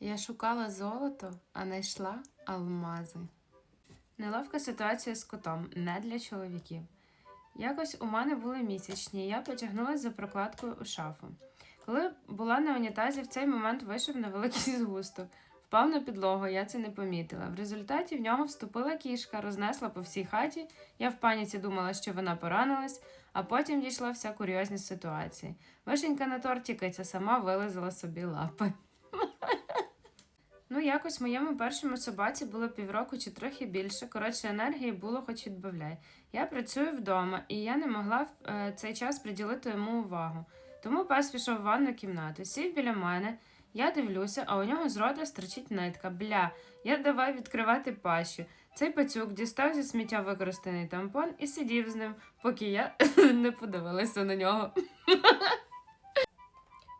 Я шукала золото, а знайшла алмази. Неловка ситуація з котом не для чоловіків. Якось у мене були місячні, я потягнулася за прокладкою у шафу. Коли була на унітазі, в цей момент вийшов невеликий згусток. Впав на підлогу, я це не помітила. В результаті в нього вступила кішка, рознесла по всій хаті. Я в паніці думала, що вона поранилась, а потім дійшла вся курйозність ситуації. Вишенька на торті киця сама вилизала собі лапи. Ну, якось моєму першому собаці було півроку чи трохи більше. Коротше, енергії було хоч відбавляй. Я працюю вдома, і я не могла в е, цей час приділити йому увагу. Тому пес пішов в ванну кімнату, сів біля мене. Я дивлюся, а у нього з рота стерчить нитка. Бля, я давай відкривати пащу. Цей пацюк дістав зі сміття використаний тампон і сидів з ним, поки я не подивилася на нього.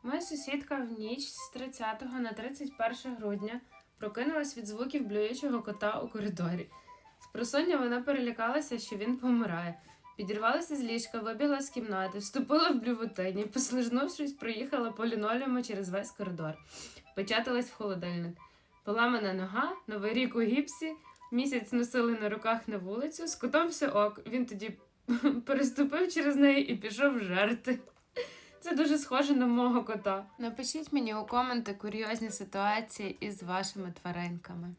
Моя сусідка в ніч з 30 на 31 грудня прокинулась від звуків блюючого кота у коридорі. З просоння вона перелякалася, що він помирає. Підірвалася з ліжка, вибігла з кімнати, вступила в блювотині, послижнувшись, проїхала по лінолеуму через весь коридор, печаталась в холодильник. Поламана нога, новий рік у гіпсі, місяць носили на руках на вулицю, з котом все ок. Він тоді переступив через неї і пішов жерти. Це дуже схоже на мого кота. Напишіть мені у коменти курйозні ситуації із вашими тваринками.